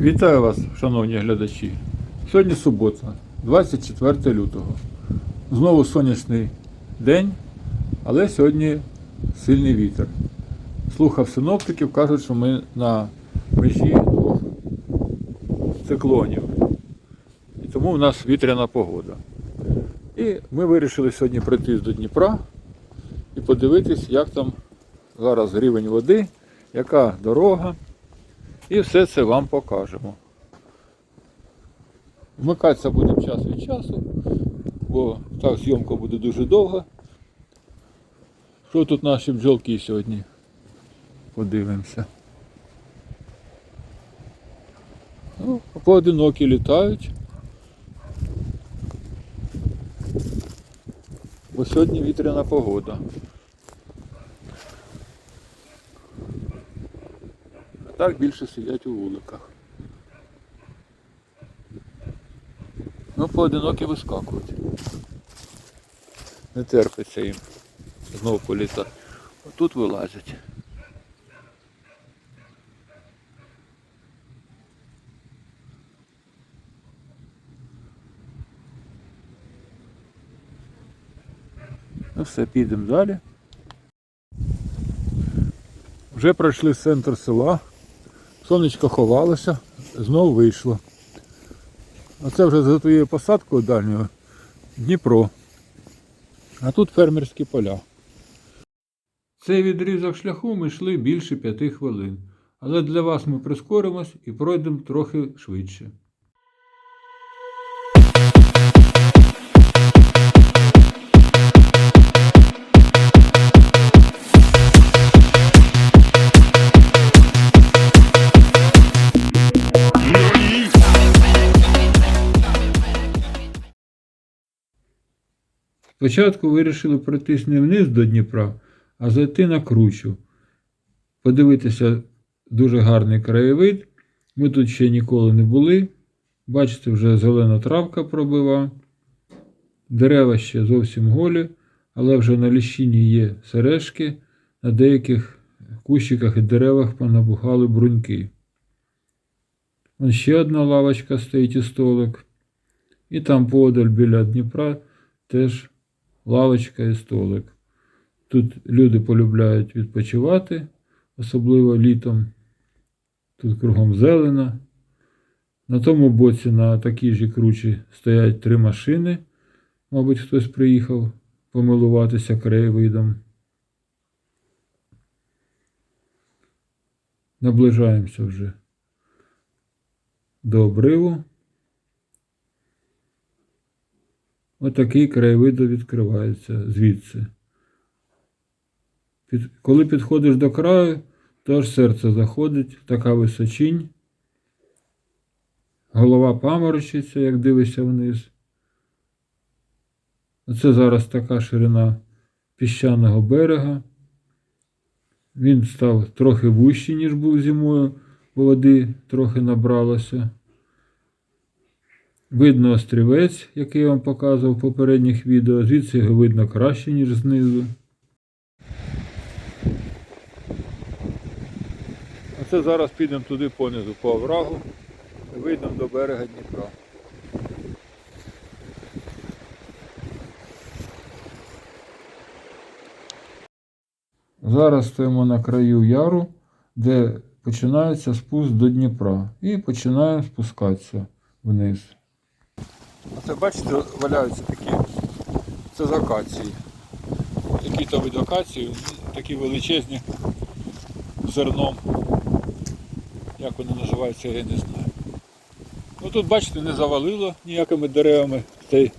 Вітаю вас, шановні глядачі. Сьогодні субота, 24 лютого. Знову сонячний день, але сьогодні сильний вітер. Слухав синоптиків, кажуть, що ми на межі двох циклонів. І тому в нас вітряна погода. І ми вирішили сьогодні прийти до Дніпра і подивитись, як там зараз рівень води, яка дорога. І все це вам покажемо. Вмикатися будемо час від часу, бо так зйомка буде дуже довга. Що тут наші бджолки сьогодні? Подивимося. Ну, поодинокі літають. Бо сьогодні вітряна погода. Так більше сидять у вуликах. Ну, поодинокі вискакують. Не терпиться їм. Знову політати. Отут вилазять. Ну все, підемо далі. Вже пройшли центр села. Сонечко ховалося, знов вийшло. А це вже за твоєю посадкою дальньою Дніпро. А тут фермерські поля. Цей відрізок шляху ми йшли більше п'яти хвилин. Але для вас ми прискоримось і пройдемо трохи швидше. Спочатку вирішили пройтись не вниз до Дніпра, а зайти на кручу. Подивитися дуже гарний краєвид. Ми тут ще ніколи не були. Бачите, вже зелена травка пробива. Дерева ще зовсім голі, але вже на ліщині є сережки, на деяких кущиках і деревах понабухали бруньки. Вон ще одна лавочка стоїть і столик. І там подаль біля Дніпра теж лавочка і столик. Тут люди полюбляють відпочивати, особливо літом. Тут кругом зелена. На тому боці на такій же кручі стоять три машини. Мабуть, хтось приїхав помилуватися краєвидом. Наближаємося вже до обриву. Отакий краєвид відкривається звідси. Під, коли підходиш до краю, то аж серце заходить, така височинь. Голова паморочиться, як дивишся вниз. Оце зараз така ширина піщаного берега. Він став трохи вущий, ніж був зимою, води трохи набралося. Видно острівець, який я вам показував в попередніх відео. Звідси його видно краще, ніж знизу. А це зараз підемо туди понизу по оврагу і вийдемо до берега Дніпра. Зараз стоїмо на краю яру, де починається спуск до Дніпра. І починаємо спускатися вниз. Оце бачите, валяються такі. Це з акації. Такі то від акації, такі величезні зерном. Як вони називаються, я не знаю. Ну тут, бачите, не завалило ніякими деревами цей,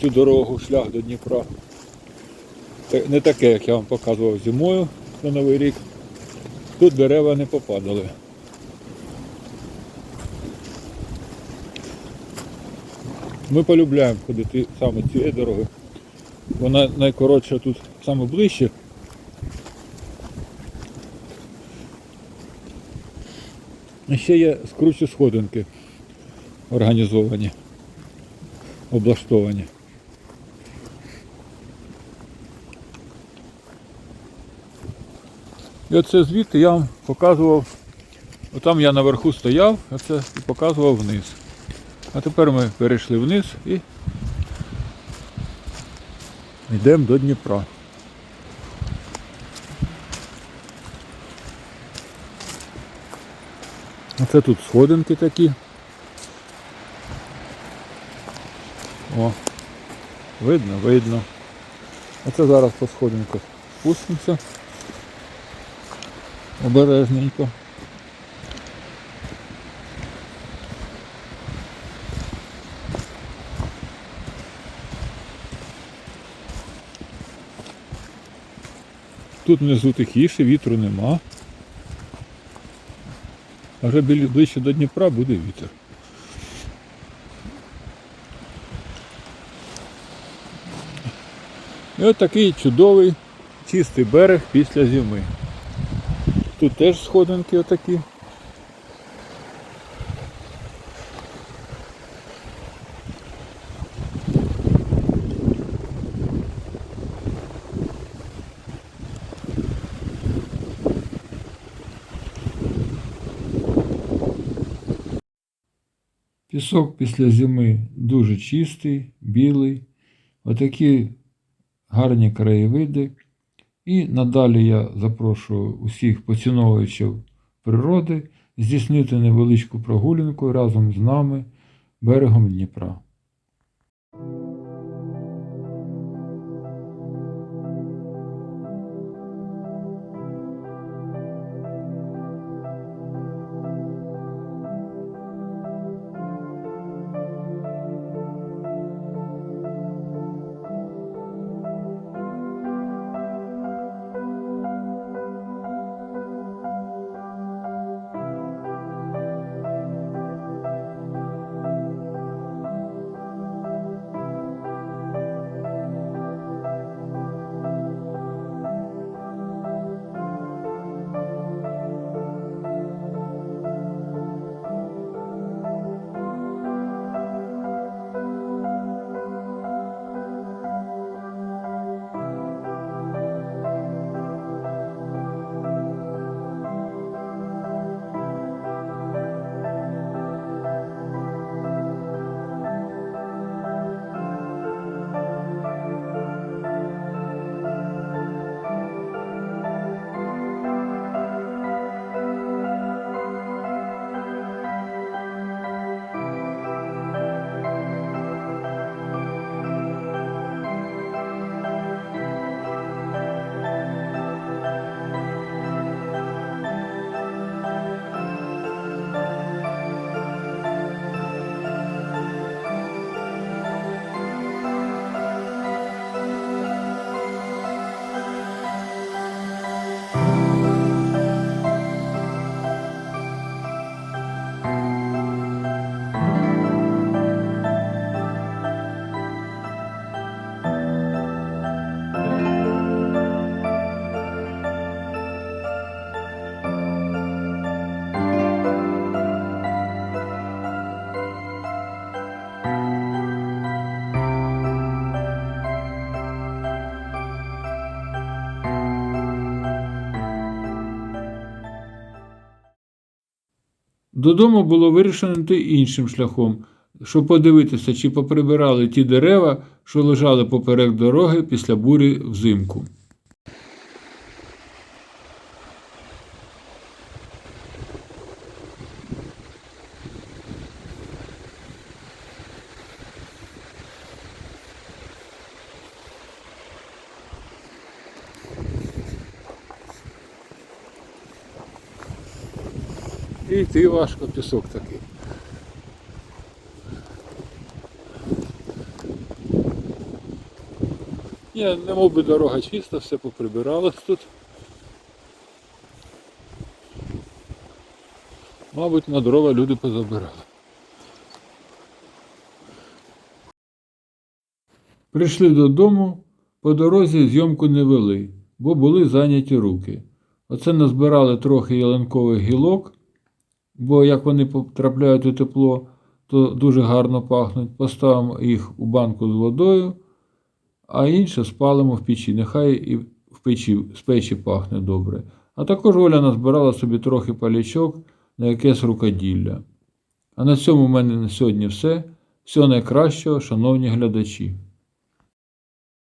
цю дорогу, шлях до Дніпра. Не таке, як я вам показував зимою на Новий рік. Тут дерева не попадали. Ми полюбляємо ходити саме цією дорогою. Вона найкоротша тут саме ближче. І ще є скручі сходинки організовані, облаштовані. І оце звідти я вам показував Отам я наверху стояв, оце і показував вниз. А тепер ми перейшли вниз і йдемо до Дніпра. Оце тут сходинки такі. О, видно, видно. Оце зараз по сходинках спустимося. Обережненько. Тут внизу тихіше, вітру нема. А вже ближче до Дніпра буде вітер. І от такий чудовий чистий берег після зими. Тут теж сходинки отакі. Пісок після зими дуже чистий, білий. Отакі гарні краєвиди. І надалі я запрошую усіх поціновувачів природи здійснити невеличку прогулянку разом з нами берегом Дніпра. Додому було вирішено йти іншим шляхом, щоб подивитися, чи поприбирали ті дерева, що лежали поперек дороги після бурі взимку. І йти важко пісок такий. Ні, не мов би дорога чиста, все поприбиралось тут. Мабуть, на дрова люди позабирали. Прийшли додому, по дорозі зйомку не вели, бо були зайняті руки. Оце назбирали трохи ялинкових гілок, бо як вони потрапляють у тепло, то дуже гарно пахнуть. Поставимо їх у банку з водою, а інше спалимо в печі. Нехай і в печі, з печі пахне добре. А також Оля назбирала собі трохи палічок на якесь рукоділля. А на цьому в мене на сьогодні все. Всього найкращого, шановні глядачі.